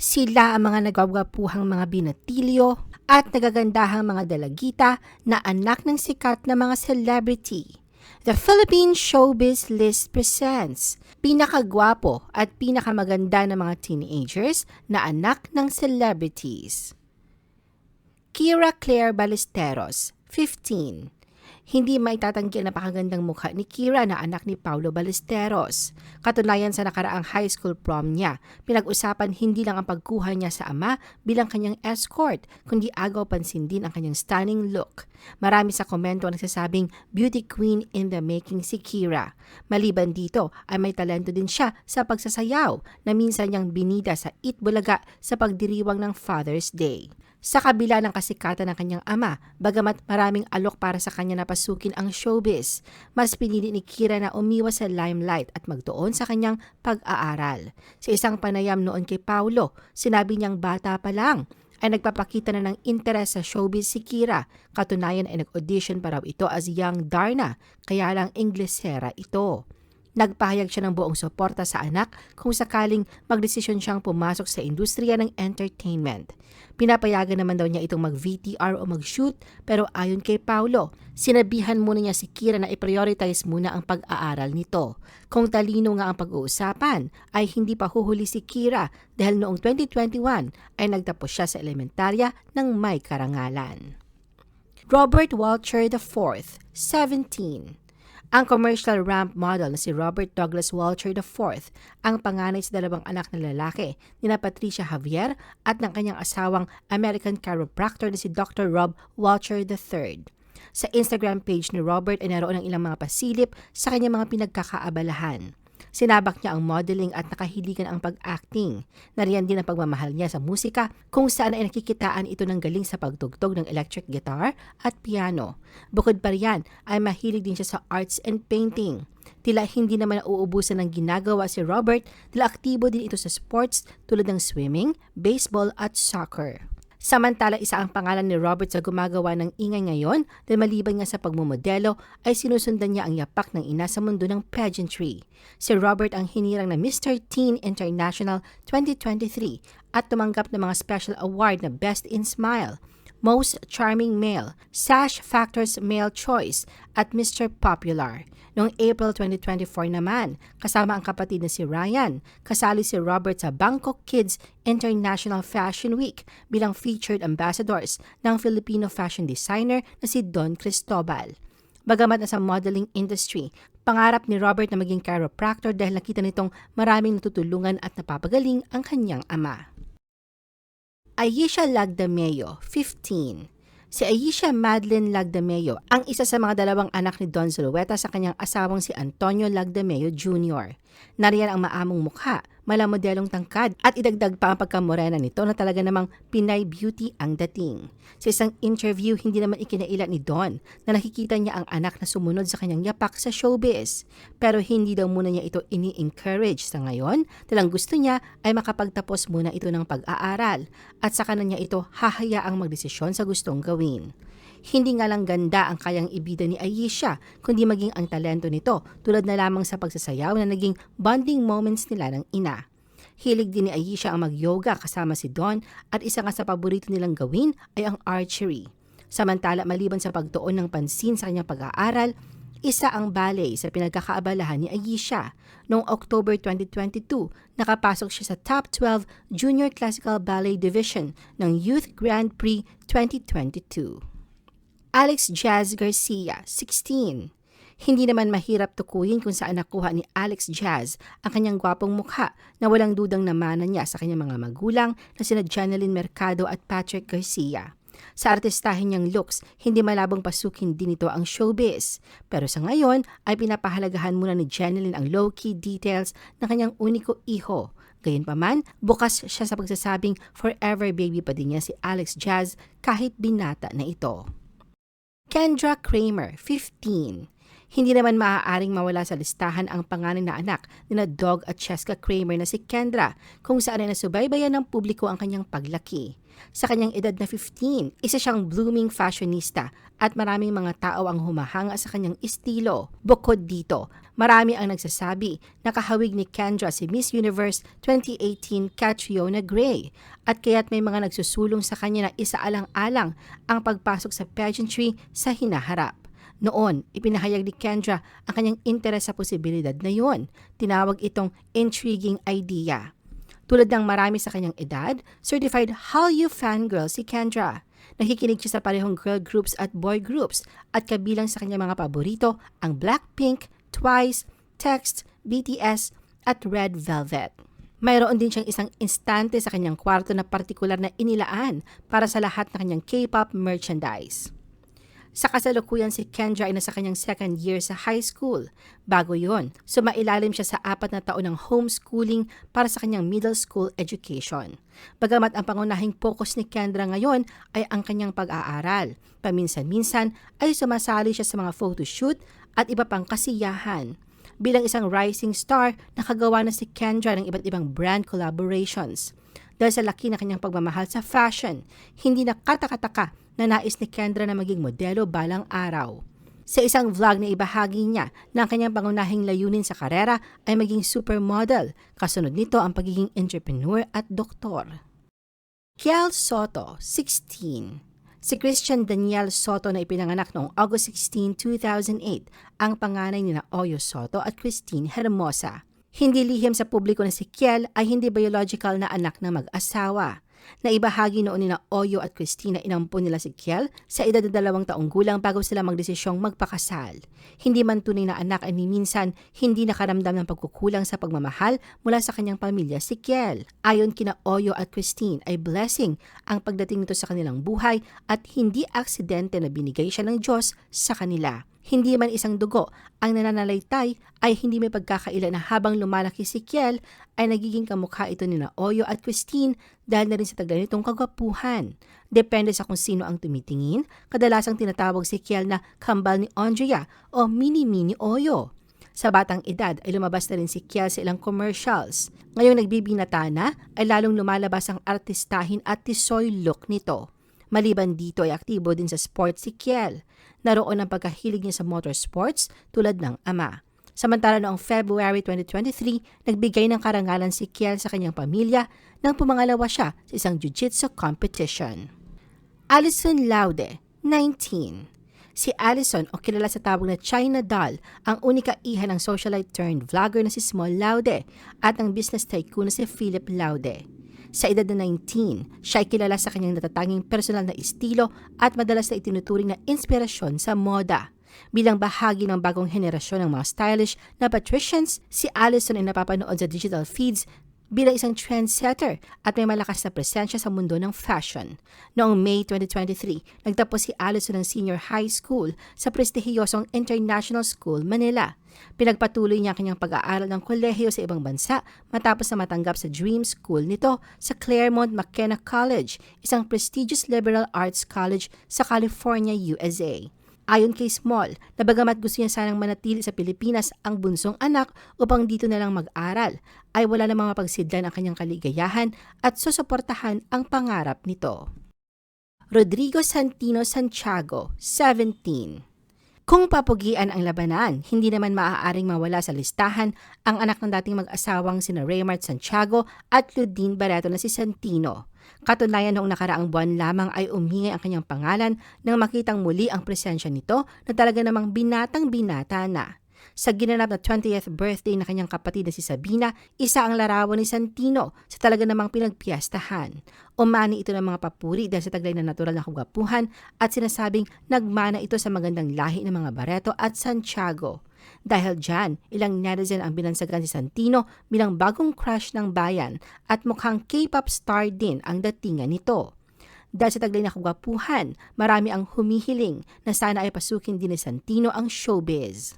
Sila ang mga nagwagwapuhang mga binatilyo at nagagandahang mga dalagita na anak ng sikat na mga celebrity. The Philippine Showbiz List presents pinakagwapo at pinakamaganda ng mga teenagers na anak ng celebrities. Kira Claire Ballesteros, 15. Hindi maitatanggi ang napakagandang mukha ni Kira na anak ni Paulo Ballesteros. Katunayan sa nakaraang high school prom niya, pinag-usapan hindi lang ang pagkuha niya sa ama bilang kanyang escort, kundi agaw pansin din ang kanyang stunning look. Marami sa komento ang nagsasabing beauty queen in the making si Kira. Maliban dito ay may talento din siya sa pagsasayaw na minsan niyang binida sa Itbulaga sa pagdiriwang ng Father's Day. Sa kabila ng kasikatan ng kanyang ama, bagamat maraming alok para sa kanya na pasukin ang showbiz, mas pinili ni Kira na umiwas sa limelight at magtuon sa kanyang pag-aaral. Sa isang panayam noon kay Paulo, sinabi niyang bata pa lang ay nagpapakita na ng interes sa showbiz si Kira. Katunayan ay nag-audition pa raw ito as young Darna, kaya lang Inglesera ito. Nagpahayag siya ng buong suporta sa anak kung sakaling magdesisyon siyang pumasok sa industriya ng entertainment. Pinapayagan naman daw niya itong mag-VTR o mag-shoot pero ayon kay Paulo, sinabihan muna niya si Kira na i-prioritize muna ang pag-aaral nito. Kung talino nga ang pag-uusapan, ay hindi pa huhuli si Kira dahil noong 2021 ay nagtapos siya sa elementarya ng may karangalan. Robert Walcher IV, 17. Ang commercial ramp model na si Robert Douglas Walcher IV ang panganay sa dalawang anak na lalaki ni na Patricia Javier at ng kanyang asawang American chiropractor na si Dr. Rob Walcher III. Sa Instagram page ni Robert ay naroon ang ilang mga pasilip sa kanyang mga pinagkakaabalahan. Sinabak niya ang modeling at nakahiligan ang pag-acting. Nariyan din ang pagmamahal niya sa musika kung saan ay nakikitaan ito ng galing sa pagtugtog ng electric guitar at piano. Bukod pa riyan ay mahilig din siya sa arts and painting. Tila hindi naman nauubusan ng ginagawa si Robert dahil aktibo din ito sa sports tulad ng swimming, baseball at soccer. Samantala, isa ang pangalan ni Robert sa gumagawa ng ingay ngayon dahil maliban nga sa pagmumodelo ay sinusundan niya ang yapak ng ina sa mundo ng pageantry. Si Robert ang hinirang na Mr. Teen International 2023 at tumanggap ng mga special award na Best in Smile, Most Charming Male, Sash Factors Male Choice at Mr. Popular. Noong April 2024 naman, kasama ang kapatid na si Ryan, kasali si Robert sa Bangkok Kids International Fashion Week bilang featured ambassadors ng Filipino fashion designer na si Don Cristobal. Bagamat nasa modeling industry, pangarap ni Robert na maging chiropractor dahil nakita nitong maraming natutulungan at napapagaling ang kanyang ama. Ayesha Lagdameo, 15 Si Aisha Madeline Lagdameo ang isa sa mga dalawang anak ni Don Zulueta sa kanyang asawang si Antonio Lagdameo Jr. Nariyan ang maamong mukha, malamodelong tangkad at idagdag pa ang pagkamorena nito na talaga namang Pinay beauty ang dating. Sa isang interview, hindi naman ikinaila ni Don na nakikita niya ang anak na sumunod sa kanyang yapak sa showbiz. Pero hindi daw muna niya ito ini-encourage sa ngayon dahil ang gusto niya ay makapagtapos muna ito ng pag-aaral at saka na niya ito hahayaang magdesisyon sa gustong gawin. Hindi nga lang ganda ang kayang ibida ni Ayesha, kundi maging ang talento nito tulad na lamang sa pagsasayaw na naging bonding moments nila ng ina. Hilig din ni Ayesha ang mag-yoga kasama si Don at isa nga sa paborito nilang gawin ay ang archery. Samantala maliban sa pagtuon ng pansin sa kanyang pag-aaral, isa ang ballet sa pinagkakaabalahan ni Ayesha. Noong October 2022, nakapasok siya sa top 12 Junior Classical Ballet Division ng Youth Grand Prix 2022. Alex Jazz Garcia, 16. Hindi naman mahirap tukuyin kung saan nakuha ni Alex Jazz ang kanyang gwapong mukha na walang dudang namana niya sa kanyang mga magulang na sina Janeline Mercado at Patrick Garcia. Sa artistahin niyang looks, hindi malabong pasukin din ito ang showbiz. Pero sa ngayon ay pinapahalagahan muna ni Janeline ang low-key details ng kanyang uniko iho. Gayunpaman, bukas siya sa pagsasabing forever baby pa din niya si Alex Jazz kahit binata na ito. Kendra Kramer, 15. Hindi naman maaaring mawala sa listahan ang panganay na anak ni na Dog at Cheska Kramer na si Kendra kung saan ay nasubaybayan ng publiko ang kanyang paglaki. Sa kanyang edad na 15, isa siyang blooming fashionista at maraming mga tao ang humahanga sa kanyang estilo. Bukod dito, marami ang nagsasabi na kahawig ni Kendra si Miss Universe 2018 Catriona Gray at kaya't may mga nagsusulong sa kanya na isaalang-alang ang pagpasok sa pageantry sa hinaharap. Noon, ipinahayag ni Kendra ang kanyang interes sa posibilidad na yon. Tinawag itong intriguing idea. Tulad ng marami sa kanyang edad, certified Hallyu fangirl si Kendra. Nakikinig siya sa parehong girl groups at boy groups at kabilang sa kanyang mga paborito ang Blackpink, Twice, Text, BTS at Red Velvet. Mayroon din siyang isang instante sa kanyang kwarto na partikular na inilaan para sa lahat ng kanyang K-pop merchandise. Sa kasalukuyan si Kendra ay nasa kanyang second year sa high school. Bago yon, sumailalim siya sa apat na taon ng homeschooling para sa kanyang middle school education. Bagamat ang pangunahing focus ni Kendra ngayon ay ang kanyang pag-aaral, paminsan-minsan ay sumasali siya sa mga photoshoot at iba pang kasiyahan. Bilang isang rising star, nakagawa na si Kendra ng iba't ibang brand collaborations. Dahil sa laki na kanyang pagmamahal sa fashion, hindi na katakataka na nais ni Kendra na maging modelo balang araw. Sa isang vlog na ibahagi niya na ang kanyang pangunahing layunin sa karera ay maging supermodel, kasunod nito ang pagiging entrepreneur at doktor. Kiel Soto, 16 Si Christian Daniel Soto na ipinanganak noong August 16, 2008, ang panganay ni na Oyo Soto at Christine Hermosa. Hindi lihim sa publiko na si Kiel ay hindi biological na anak ng mag-asawa. Naibahagi noon ni na Oyo at Christina inampun nila si Kiel sa edad na dalawang taong gulang bago sila magdesisyong magpakasal. Hindi man tunay na anak ay minsan hindi nakaramdam ng pagkukulang sa pagmamahal mula sa kanyang pamilya si Kiel. Ayon kina Oyo at Christine ay blessing ang pagdating nito sa kanilang buhay at hindi aksidente na binigay siya ng Diyos sa kanila. Hindi man isang dugo ang nananalaytay ay hindi may pagkakaila na habang lumalaki si Kiel ay nagiging kamukha ito ni na Oyo at Christine dahil na rin sa taglay nitong kagwapuhan. Depende sa kung sino ang tumitingin, kadalasang tinatawag si Kiel na kambal ni Andrea o mini-mini Oyo. Sa batang edad ay lumabas na rin si Kiel sa ilang commercials. Ngayong nagbibinata na ay lalong lumalabas ang artistahin at tisoy look nito. Maliban dito ay aktibo din sa sports si Kiel. Naroon ang pagkahilig niya sa motorsports tulad ng ama. Samantala noong February 2023, nagbigay ng karangalan si Kiel sa kanyang pamilya nang pumangalawa siya sa isang jiu-jitsu competition. Alison Laude, 19. Si Alison o kilala sa tawag na China Doll, ang unika iha ng socialite turned vlogger na si Small Laude at ng business tycoon na si Philip Laude. Sa edad na 19, siya ay kilala sa kanyang natatanging personal na estilo at madalas na itinuturing na inspirasyon sa moda. Bilang bahagi ng bagong henerasyon ng mga stylish na patricians, si Allison ay napapanood sa digital feeds bilang isang trendsetter at may malakas na presensya sa mundo ng fashion. Noong May 2023, nagtapos si Allison ng senior high school sa prestihiyosong International School, Manila. Pinagpatuloy niya kanyang pag-aaral ng kolehiyo sa ibang bansa matapos na matanggap sa Dream School nito sa Claremont McKenna College, isang prestigious liberal arts college sa California, USA. Ayon kay Small, na bagamat gusto niya sanang manatili sa Pilipinas ang bunsong anak upang dito na lang mag-aral, ay wala namang mapagsidlan ang kanyang kaligayahan at susuportahan ang pangarap nito. Rodrigo Santino Santiago, 17 kung papugian ang labanan, hindi naman maaaring mawala sa listahan ang anak ng dating mag-asawang sina Raymart Santiago at Ludine Barreto na si Santino. Katunayan noong nakaraang buwan lamang ay umingay ang kanyang pangalan nang makitang muli ang presensya nito na talaga namang binatang binata na. Sa ginanap na 20th birthday na kanyang kapatid na si Sabina, isa ang larawan ni Santino sa talaga namang pinagpiyastahan. Umani ito ng mga papuri dahil sa taglay na natural na kagwapuhan at sinasabing nagmana ito sa magandang lahi ng mga Barreto at Santiago. Dahil dyan, ilang netizen ang binansagan si Santino bilang bagong crush ng bayan at mukhang K-pop star din ang datingan nito. Dahil sa taglay na kagwapuhan, marami ang humihiling na sana ay pasukin din ni Santino ang showbiz.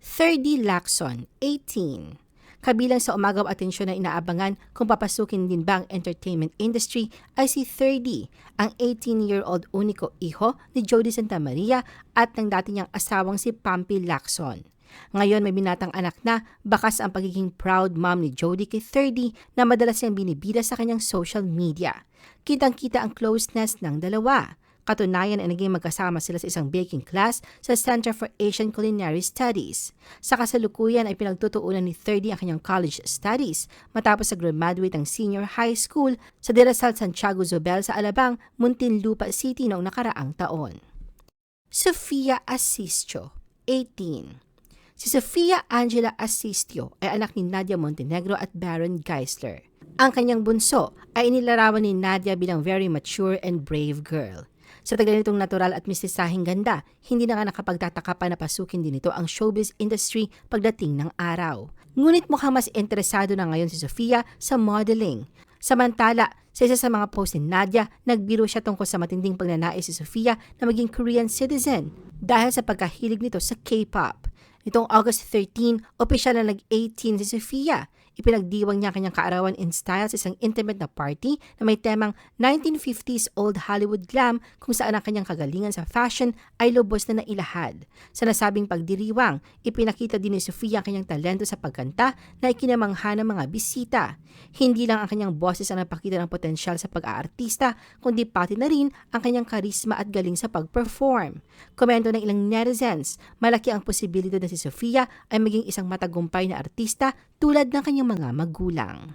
30 Lacson, 18. Kabilang sa umagaw atensyon na inaabangan kung papasukin din ba ang entertainment industry ay si 30, ang 18-year-old uniko iho ni Jody Santa Maria at ng dati niyang asawang si Pampi Lacson. Ngayon may binatang anak na bakas ang pagiging proud mom ni Jody kay 30 na madalas siyang binibida sa kanyang social media. Kitang-kita ang closeness ng dalawa. Katunayan ay naging magkasama sila sa isang baking class sa Center for Asian Culinary Studies. Sa kasalukuyan ay pinagtutuunan ni 30 ang kanyang college studies matapos sa graduate ang senior high school sa De La Salle Santiago Zobel sa Alabang, Muntinlupa City noong nakaraang taon. Sofia Asistio, 18 Si Sofia Angela Asistio ay anak ni Nadia Montenegro at Baron Geisler. Ang kanyang bunso ay inilarawan ni Nadia bilang very mature and brave girl. Sa tagal nitong natural at mistisahing ganda, hindi na nga nakapagtataka pa na pasukin din ito ang showbiz industry pagdating ng araw. Ngunit mukhang mas interesado na ngayon si Sofia sa modeling. Samantala, sa isa sa mga post ni Nadia, nagbiro siya tungkol sa matinding pagnanais si Sofia na maging Korean citizen dahil sa pagkahilig nito sa K-pop. Nitong August 13, opisyal na nag-18 si Sofia. Ipinagdiwang niya ang kanyang kaarawan in style sa isang intimate na party na may temang 1950s old Hollywood glam kung saan ang kanyang kagalingan sa fashion ay lubos na nailahad. Sa nasabing pagdiriwang, ipinakita din ni Sofia ang kanyang talento sa pagkanta na ikinamangha ng mga bisita. Hindi lang ang kanyang boses ang napakita ng potensyal sa pag-aartista, kundi pati na rin ang kanyang karisma at galing sa pag-perform. Komento ng ilang netizens, malaki ang posibilidad na si Sofia ay maging isang matagumpay na artista tulad ng kanyang mga magulang.